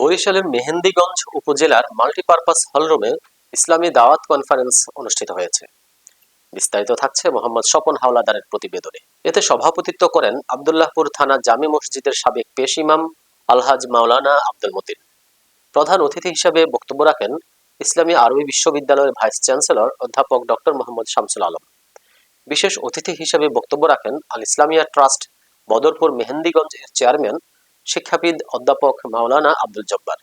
বরিশালের মেহেন্দিগঞ্জ উপজেলার মাল্টিপারপাস হলরুমে ইসলামী দাওয়াত কনফারেন্স অনুষ্ঠিত হয়েছে। বিস্তারিত থাকছে মোহাম্মদ স্বপন হাওলাদারের প্রতিবেদনে। এতে সভাপতিত্ব করেন আবদুল্লাহপুর থানা জামি মসজিদের সাবেক পেশ ইমাম আলহাজ মাওলানা আব্দুল মতিন। প্রধান অতিথি হিসেবে বক্তব্য রাখেন ইসলামী আরবি বিশ্ববিদ্যালয়ের ভাইস চ্যান্সেলর অধ্যাপক ডক্টর মোহাম্মদ শামসুল আলম। বিশেষ অতিথি হিসেবে বক্তব্য রাখেন আল ইসলামিয়া ট্রাস্ট বদরপুর মেহেন্দিগঞ্জ এর চেয়ারম্যান শিক্ষাবিদ অধ্যাপক মাওলানা আব্দুল জব্বার।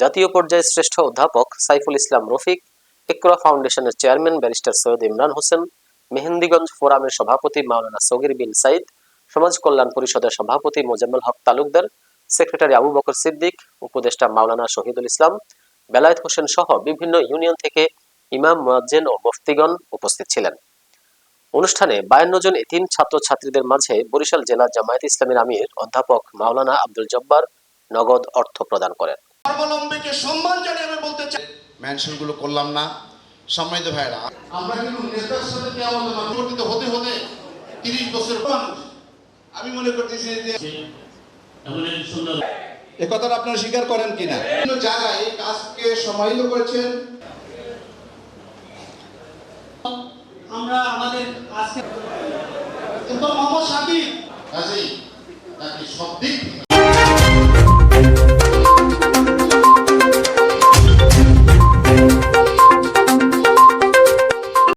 জাতীয় পর্যায়ে শ্রেষ্ঠ অধ্যাপক সাইফুল ইসলাম রফিক, ইকরা ফাউন্ডেশনের চেয়ারম্যান ব্যারিস্টার সৈয়দ ইমরান হোসেন, মেহেন্দিগঞ্জ ফোরামের সভাপতি মাওলানা সগির বিন সাইদ, সমাজ কল্যাণ পরিষদের সভাপতি মোজাম্মেল হক তালুকদার, সেক্রেটারি আবু বকর সিদ্দিক, উপদেষ্টা মাওলানা শহীদুল ইসলাম, বেলায়েত হোসেন সহ বিভিন্ন ইউনিয়ন থেকে ইমাম, মোয়াজ্জেন ও মুফতিগণ উপস্থিত ছিলেন। অনুষ্ঠানে বায়ান্ন জন এতিম ছাত্র ছাত্রীদের মাঝে বরিশাল জেলা জামায়াত ইসলামের আমির অধ্যাপক মাওলানা আব্দুল জব্বার নগদ অর্থ প্রদান করেন। ধর্মাবলম্বীকে সম্মান জানিয়ে আমি বলতে চাই করলাম না। সম্মানিত ভাইরা আমরা কিন্তু নেতার সাথে পরিবর্তিত হতে হতে তিরিশ বছর মানুষ। আমি মনে করতেছি যে আপনারা স্বীকার করেন কিনা? জায়গায় কাজকে সমাহিত করেছেন। কিন্তু মোহাম্মদ সাকিব কাজেই তাকে সব দিক